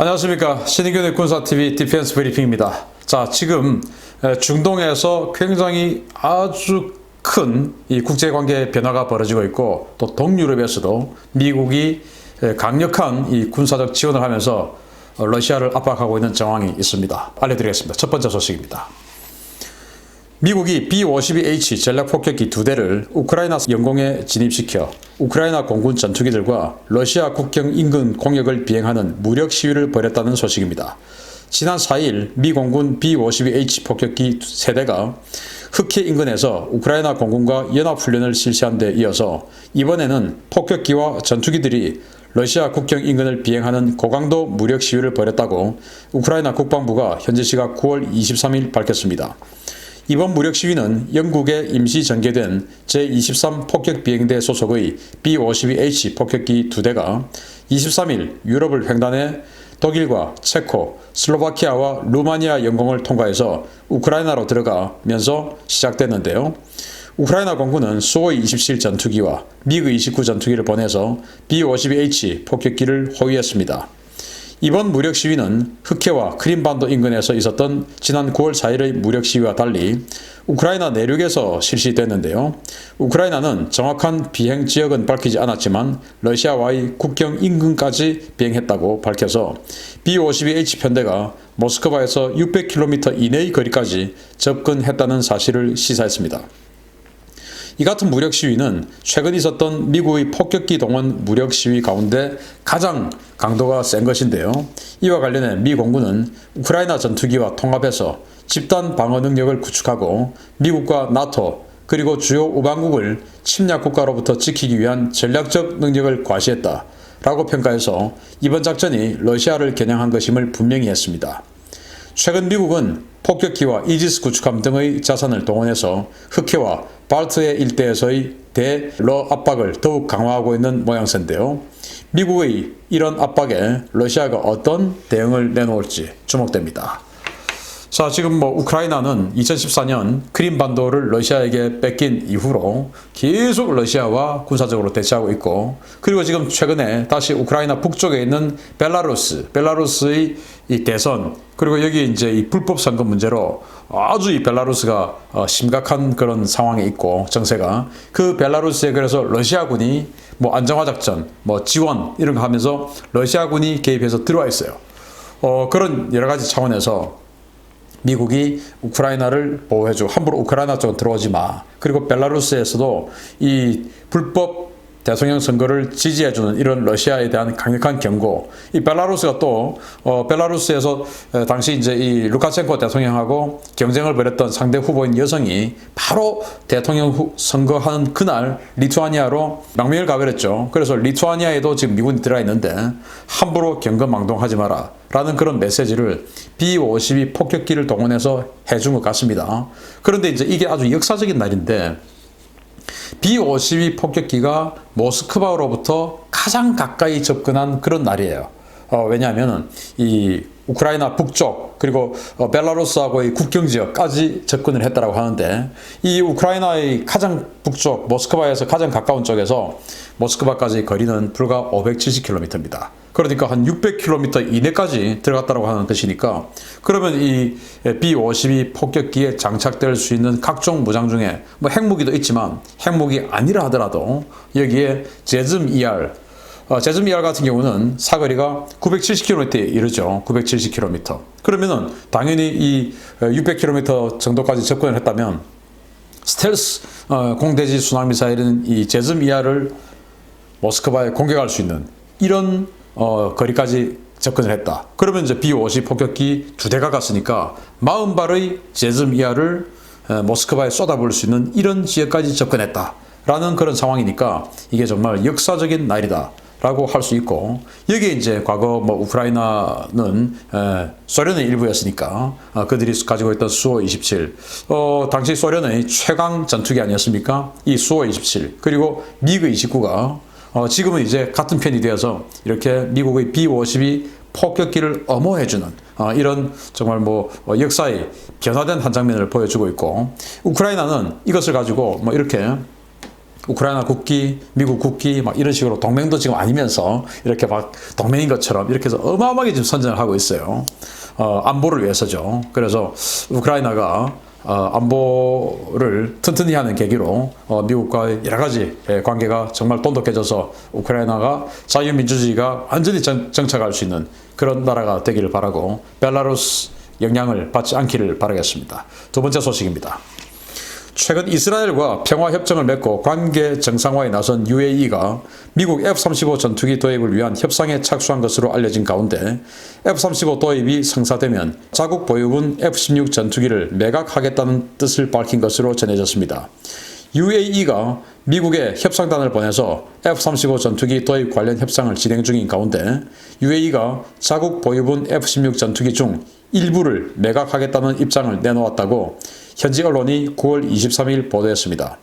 안녕하십니까 신인균의 군사TV 디펜스 브리핑입니다. 자 지금 에, 중동에서 굉장히 아주 큰 이 국제관계 변화가 벌어지고 있고 또 동유럽에서도 미국이 에, 강력한 이 군사적 지원을 하면서 어, 러시아를 압박하고 있는 정황이 있습니다. 알려드리겠습니다. 첫 번째 소식입니다. 미국이 B-52H 전략 폭격기 두 대를 우크라이나 영공에 진입시켜 우크라이나 공군 전투기들과 러시아 국경 인근 공역을 비행하는 무력 시위를 벌였다는 소식입니다. 지난 4일 미 공군 B-52H 폭격기 세대가 흑해 인근에서 우크라이나 공군과 연합훈련을 실시한 데 이어서 이번에는 폭격기와 전투기들이 러시아 국경 인근을 비행하는 고강도 무력 시위를 벌였다고 우크라이나 국방부가 현지 시각 9월 23일 밝혔습니다. 이번 무력 시위는 영국에 임시 전개된 제23 폭격 비행대 소속의 B-52H 폭격기 두 대가 23일 유럽을 횡단해 독일과 체코, 슬로바키아와 루마니아 영공을 통과해서 우크라이나로 들어가면서 시작됐는데요. 우크라이나 공군은 수호이 27 전투기와 미그 29 전투기를 보내서 B-52H 폭격기를 호위했습니다. 이번 무력 시위는 흑해와 크림반도 인근에서 있었던 지난 9월 4일의 무력 시위와 달리 우크라이나 내륙에서 실시됐는데요. 우크라이나는 정확한 비행 지역은 밝히지 않았지만 러시아와의 국경 인근까지 비행했다고 밝혀서 B-52H 편대가 모스크바에서 600km 이내의 거리까지 접근했다는 사실을 시사했습니다. 이 같은 무력 시위는 최근 있었던 미국의 폭격기 동원 무력 시위 가운데 가장 강도가 센 것인데요. 이와 관련해 미 공군은 우크라이나 전투기와 통합해서 집단 방어 능력을 구축하고 미국과 나토 그리고 주요 우방국을 침략 국가로부터 지키기 위한 전략적 능력을 과시했다. 라고 평가해서 이번 작전이 러시아를 겨냥한 것임을 분명히 했습니다. 최근 미국은 폭격기와 이지스 구축함 등의 자산을 동원해서 흑해와 발트해 일대에서의 대러 압박을 더욱 강화하고 있는 모양새인데요. 미국의 이런 압박에 러시아가 어떤 대응을 내놓을지 주목됩니다. 자, 지금 뭐 우크라이나는 2014년 크림반도를 러시아에게 뺏긴 이후로 계속 러시아와 군사적으로 대치하고 있고 그리고 지금 최근에 다시 우크라이나 북쪽에 있는 벨라루스, 벨라루스의 이 대선 그리고 여기 이제 이 불법 선거 문제로 아주 이 벨라루스가 어, 심각한 그런 상황에 있고 정세가 그 벨라루스에 그래서 러시아군이 뭐 안정화 작전, 뭐 지원 이런 거 하면서 러시아군이 개입해서 들어와 있어요. 어, 그런 여러 가지 차원에서 미국이 우크라이나를 보호해주고 함부로 우크라이나 쪽으로 들어오지 마. 그리고 벨라루스에서도 이 불법 대통령 선거를 지지해주는 이런 러시아에 대한 강력한 경고. 이 벨라루스가 또 어, 벨라루스에서 어, 당시 이제 이 루카첸코 대통령하고 경쟁을 벌였던 상대 후보인 여성이 바로 대통령 후, 선거하는 그날 리투아니아로 망명을 가버렸죠. 그래서 리투아니아에도 지금 미군이 들어가 있는데 함부로 경거망동하지 마라. 라는 그런 메시지를 B-52 폭격기를 동원해서 해준 것 같습니다. 그런데 이제 이게 아주 역사적인 날인데 B-52 폭격기가 모스크바로부터 가장 가까이 접근한 그런 날이에요. 어, 왜냐하면 이 우크라이나 북쪽 그리고 어, 벨라루스하고의 국경 지역까지 접근을 했다라고 하는데 이 우크라이나의 가장 북쪽 모스크바에서 가장 가까운 쪽에서 모스크바까지 거리는 불과 570km입니다. 그러니까 한 600km 이내까지 들어갔다고 하는 것이니까 그러면 이 B-52 폭격기에 장착될 수 있는 각종 무장 중에 뭐 핵무기도 있지만 핵무기 아니라 하더라도 여기에 제즘 ER 어, 제즘 ER 같은 경우는 사거리가 970km에 이르죠. 970km. 그러면은 당연히 이 600km 정도까지 접근을 했다면 스텔스 어, 공대지 순항 미사일은 이 제즘 ER을 모스크바에 공격할 수 있는 이런 어, 거리까지 접근을 했다. 그러면 이제 B-50 폭격기 두 대가 갔으니까 40발의 제즘 이하를 모스크바에 쏟아부을 수 있는 이런 지역까지 접근했다. 라는 그런 상황이니까 이게 정말 역사적인 날이다. 라고 할 수 있고 여기에 이제 과거 뭐 우크라이나는 에, 소련의 일부였으니까 어, 그들이 가지고 있던 수호 27 어, 당시 소련의 최강 전투기 아니었습니까? 이 수호 27 그리고 미그 29가 어, 지금은 이제 같은 편이 되어서 이렇게 미국의 B-52 폭격기를 엄호해주는 어, 이런 정말 뭐 어, 역사의 변화된 한 장면을 보여주고 있고 우크라이나는 이것을 가지고 뭐 이렇게 우크라이나 국기, 미국 국기 막 이런 식으로 동맹도 지금 아니면서 이렇게 막 동맹인 것처럼 이렇게 해서 어마어마하게 지금 선전을 하고 있어요. 어, 안보를 위해서죠. 그래서 우크라이나가 어, 안보를 튼튼히 하는 계기로 어, 미국과의 여러 가지 예, 관계가 정말 돈독해져서 우크라이나가 자유민주주의가 완전히 정, 정착할 수 있는 그런 나라가 되기를 바라고 벨라루스 영향을 받지 않기를 바라겠습니다. 두 번째 소식입니다. 최근 이스라엘과 평화협정을 맺고 관계 정상화에 나선 UAE가 미국 F-35 전투기 도입을 위한 협상에 착수한 것으로 알려진 가운데 F-35 도입이 성사되면 자국 보유분 F-16 전투기를 매각하겠다는 뜻을 밝힌 것으로 전해졌습니다. UAE가 미국에 협상단을 보내서 F-35 전투기 도입 관련 협상을 진행 중인 가운데 UAE가 자국 보유분 F-16 전투기 중 일부를 매각하겠다는 입장을 내놓았다고 현지 언론이 9월 23일 보도했습니다.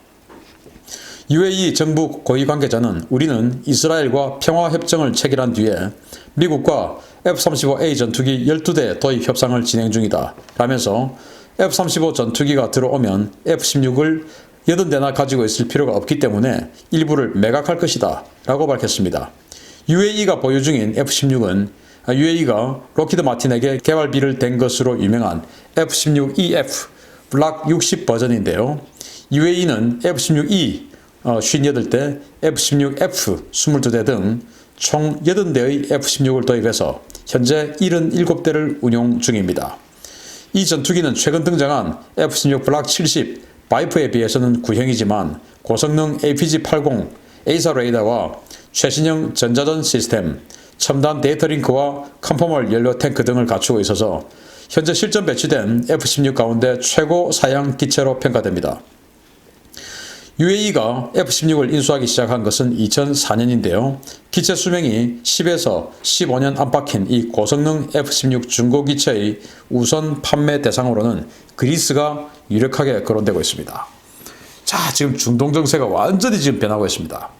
UAE 정부 고위 관계자는 우리는 이스라엘과 평화협정을 체결한 뒤에 미국과 F-35A 전투기 12대 도입 협상을 진행 중이다. 라면서 F-35 전투기가 들어오면 F-16을 80대나 가지고 있을 필요가 없기 때문에 일부를 매각할 것이다. 라고 밝혔습니다. UAE가 보유 중인 F-16은 UAE가 로키드 마틴에게 개발비를 댄 것으로 유명한 F-16EF 블락 60 버전인데요. UAE는 F-16E 58대, F-16F 22대 등 총 80대의 F-16을 도입해서 현재 77대를 운용 중입니다. 이 전투기는 최근 등장한 F-16 블락 70 바이프에 비해서는 구형이지만 고성능 APG-80 에이사 레이더와 최신형 전자전 시스템, 첨단 데이터 링크와 컨포멀 연료 탱크 등을 갖추고 있어서 현재 실전 배치된 F-16 가운데 최고 사양 기체로 평가됩니다. UAE가 F-16을 인수하기 시작한 것은 2004년인데요. 기체 수명이 10에서 15년 안팎인 이 고성능 F-16 중고 기체의 우선 판매 대상으로는 그리스가 유력하게 거론되고 있습니다. 자, 지금 중동 정세가 완전히 지금 변하고 있습니다.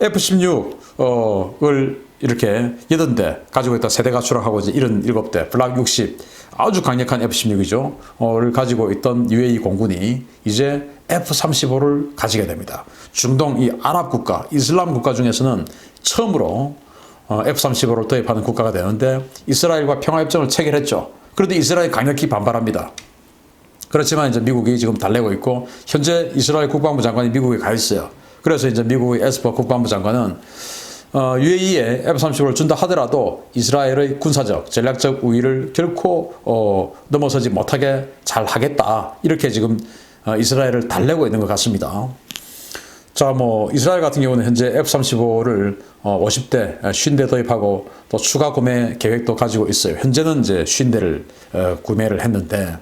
F-16을 이렇게 80대 가지고 있다 세대가 추락하고 이제 77대 블락 60 아주 강력한 F-16이죠. 를 가지고 있던 UAE 공군이 이제 F-35를 가지게 됩니다. 중동 이 아랍 국가, 이슬람 국가 중에서는 처음으로 어, F-35를 도입하는 국가가 되는데 이스라엘과 평화협정을 체결했죠. 그런데 이스라엘이 강력히 반발합니다. 그렇지만 이제 미국이 지금 달래고 있고 현재 이스라엘 국방부 장관이 미국에 가 있어요. 그래서 이제 미국의 에스퍼 국방부 장관은 어, UAE에 F-35를 준다 하더라도 이스라엘의 군사적, 전략적 우위를 결코 어, 넘어서지 못하게 잘 하겠다. 이렇게 지금 어, 이스라엘을 달래고 있는 것 같습니다. 자, 뭐 이스라엘 같은 경우는 현재 F-35를 어, 50대, 50대 도입하고 또 추가 구매 계획도 가지고 있어요. 현재는 이제 50대를 어, 구매를 했는데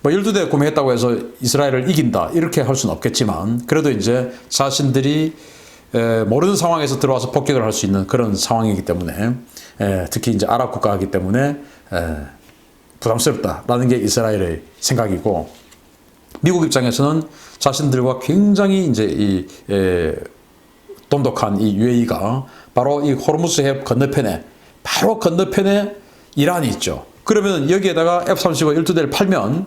뭐 12대 구매했다고 해서 이스라엘을 이긴다 이렇게 할 수는 없겠지만 그래도 이제 자신들이 에, 모르는 상황에서 들어와서 폭격을 할 수 있는 그런 상황이기 때문에 에, 특히 이제 아랍 국가이기 때문에 에, 부담스럽다라는 게 이스라엘의 생각이고 미국 입장에서는 자신들과 굉장히 이제 이 에, 돈독한 이 UAE가 바로 이 호르무스 해협 건너편에 바로 건너편에 이란이 있죠. 그러면 여기에다가 F-35 12대를 팔면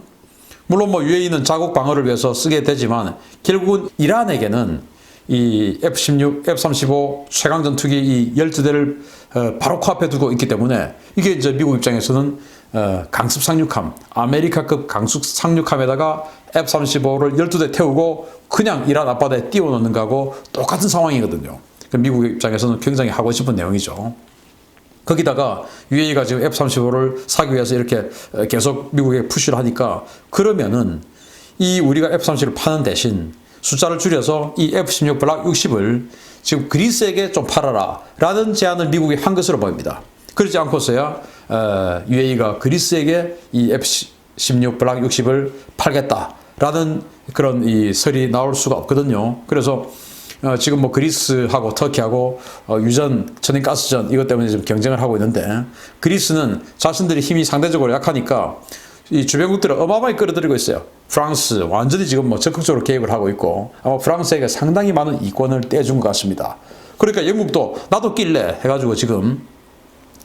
물론 뭐 UAE는 자국 방어를 위해서 쓰게 되지만 결국은 이란에게는 이 F-16, F-35 최강 전투기 이 12대를 어, 바로 코앞에 두고 있기 때문에 이게 이제 미국 입장에서는 어, 강습 상륙함, 아메리카급 강습 상륙함에다가 F-35를 12대 태우고 그냥 이란 앞바다에 띄워놓는 거하고 똑같은 상황이거든요. 그 미국 입장에서는 굉장히 하고 싶은 내용이죠. 거기다가 UAE가 지금 F-35를 사기 위해서 이렇게 어, 계속 미국에 푸시를 하니까 그러면은 이 우리가 F-35를 파는 대신 숫자를 줄여서 이 F-16 블락 60을 지금 그리스에게 좀 팔아라 라는 제안을 미국이 한 것으로 보입니다. 그렇지 않고서야 어, UAE가 그리스에게 이 F-16 블락 60을 팔겠다라는 그런 이 설이 나올 수가 없거든요. 그래서 어, 지금 뭐 그리스하고 터키하고 어, 유전, 천연 가스전 이것 때문에 지금 경쟁을 하고 있는데 그리스는 자신들이 힘이 상대적으로 약하니까 이 주변국들을 어마어마하게 끌어들이고 있어요. 프랑스 완전히 지금 뭐 적극적으로 개입을 하고 있고 아마 프랑스에게 상당히 많은 이권을 떼준 것 같습니다. 그러니까 영국도 나도 낄래 해가지고 지금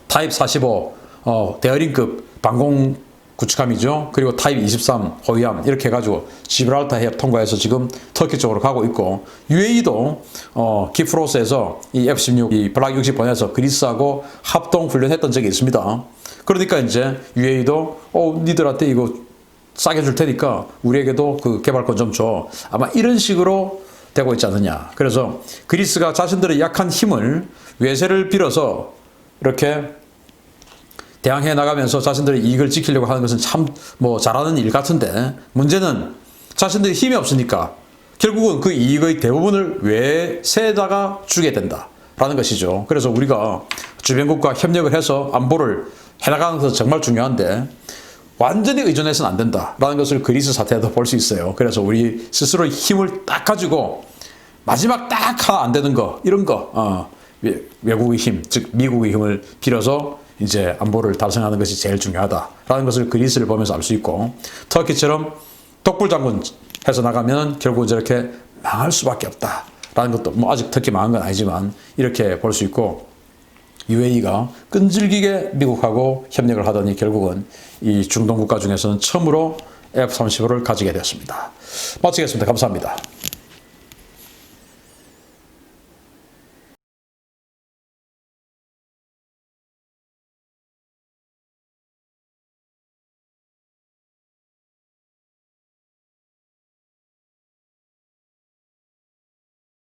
타입 45 어, 대어링급 방공 구축함이죠. 그리고 타입 23 호위함 이렇게 해가지고 지브랄타 해협 통과해서 지금 터키 쪽으로 가고 있고 UAE도 어, 키프로스에서 이 F-16 이 블락 60 보내서 그리스하고 합동 훈련했던 적이 있습니다. 그러니까 이제 UAE도 어 니들한테 이거 싸게 줄 테니까 우리에게도 그 개발권 좀 줘. 아마 이런 식으로 되고 있지 않느냐. 그래서 그리스가 자신들의 약한 힘을 외세를 빌어서 이렇게 대항해 나가면서 자신들의 이익을 지키려고 하는 것은 참 뭐 잘하는 일 같은데 문제는 자신들이 힘이 없으니까 결국은 그 이익의 대부분을 외세에다가 주게 된다라는 것이죠. 그래서 우리가 주변국과 협력을 해서 안보를 해나가는 것은 정말 중요한데 완전히 의존해서는 안 된다라는 것을 그리스 사태에도 볼 수 있어요. 그래서 우리 스스로의 힘을 딱 가지고 마지막 딱 하나 안 되는 거 이런 거 어, 외- 외국의 힘, 즉 미국의 힘을 빌어서 이제 안보를 달성하는 것이 제일 중요하다라는 것을 그리스를 보면서 알 수 있고 터키처럼 독불 장군 해서 나가면 결국 저렇게 망할 수밖에 없다라는 것도 뭐 아직 터키 망한 건 아니지만 이렇게 볼 수 있고 UAE가 끈질기게 미국하고 협력을 하더니 결국은 이 중동 국가 중에서는 처음으로 F-35를 가지게 되었습니다. 마치겠습니다. 감사합니다.